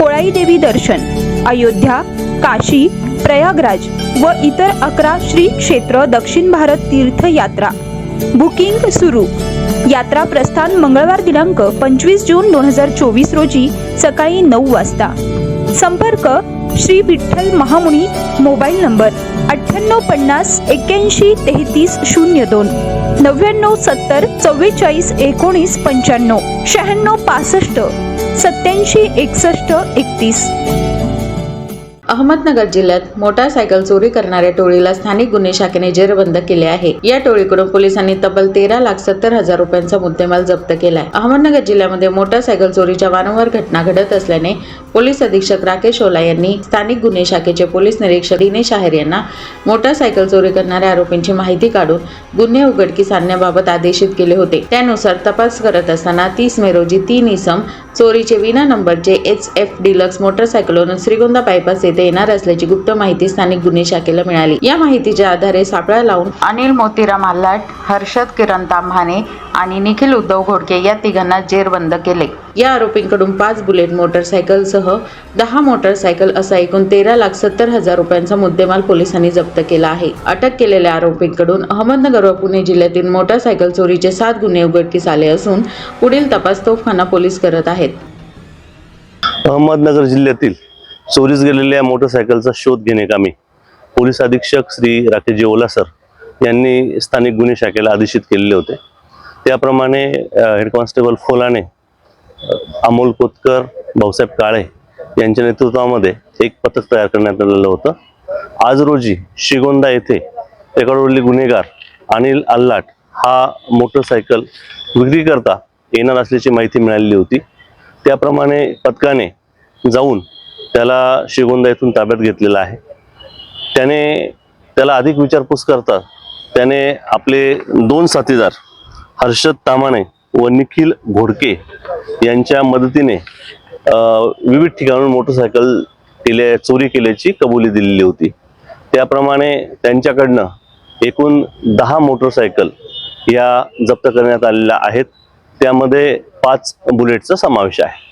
कोळाई देवी दर्शन अयोध्या काशी प्रयागराज व इतर अकरा श्री क्षेत्र दक्षिण भारत तीर्थ यात्रा बुकिंग सुरू. यात्रा प्रस्थान मंगळवार दिनांक पंचवीस जून दोन हजार चोवीस रोजी सकाळी नऊ वाजता. संपर्क श्री विठ्ठल महामुनी मोबाईल नंबर अठ्ठ्याण्णव पन्नास एक्क्याऐंशी तेहतीस शून्य दोन नव्याण्णव सत्तर चव्वेचाळीस एकोणीस पंच्याण्णव शहाण्णव पासष्ट सत्याऐंशी एकसष्ट एकतीस. अहमदनगर जिल्ह्यात मोटारसायकल चोरी करणाऱ्या टोळीला स्थानिक गुन्हे शाखेने जेरबंद केले आहे. या टोळीकडून पोलिसांनी तब्बल तेरा लाख सत्तर हजार रुपयांचा मुद्देमाल जप्त केलाय. अहमदनगर जिल्ह्यामध्ये मोटारसायकल चोरीच्या वारंवार घटना घडत असल्याने पोलीस अधीक्षक राकेश ओला यांनी स्थानिक गुन्हे शाखेचे पोलीस निरीक्षक दिनेश आहेर यांना मोटारसायकल चोरी करणाऱ्या आरोपींची माहिती काढून गुन्हे उघडकीस आणण्याबाबत आदेशित केले होते. त्यानुसार तपास करत असताना तीस मे रोजी तीन इसम चोरीचे विना नंबरचे एच एफ डिलक्स मोटरसायकलवरून श्रीगोंदा बायपास येथे येणार असल्याची गुप्त माहिती स्थानिक गुन्हे शाखेला मिळाली. या माहितीच्या आधारे सापळा लावून अनिल मोतीराम आल्हाट हर्षद किरण तांभाने आणि निखिल उद्धव घोडके या तिघांना जेरबंद केले. या आरोपींकडून पाच बुलेट मोटरसायकलसह दहा मोटरसायकल असा एकूण तेरा लाख सत्तर हजार रुपयांचा मुद्देमाल पोलिसांनी जप्त केला आहे. अटक केलेल्या आरोपींकडून अहमदनगर व पुणे जिल्ह्यातील मोटरसायकल चोरीचे सात गुन्हे उघडकीस आले असून पुढील तपास तोफखाना पोलीस करत आहेत. अहमदनगर जिल्ह्यातील चोरीस गेलेल्या मोटरसायकलचा शोध घेणेकामी पोलीस अधीक्षक श्री राकेशजी ओलासर यांनी स्थानिक गुन्हे शाखेला आदेशित केलेले होते. त्याप्रमाणे हेड कॉन्स्टेबल फोलाने अमोल कोतकर भाऊसाहेब काळे यांच्या नेतृत्वामध्ये एक पथक तयार करण्यात आलेलं होतं. आज रोजी शिगोंदा येथे रेकॉर्डवरील गुन्हेगार अनिल आल्लाट हा मोटरसायकल विक्री करता येणार असल्याची माहिती मिळालेली होती. त्याप्रमाणे पथकाने जाऊन त्याला शिगोंदा येथून ताब्यात घेतलेला आहे. त्याने त्याला अधिक विचारपूस करता त्याने आपले दोन साथीदार हर्षद तामाणे व निखिल घोडके यांच्या मदतीने विविध ठिकाणून मोटरसायकल केल्या चोरी केल्याची कबुली दिलेली होती. त्याप्रमाणे त्यांच्याकडनं एकूण दहा मोटरसायकल या जप्त करण्यात आलेल्या आहेत. त्यामध्ये पाच बुलेटचा समावेश आहे.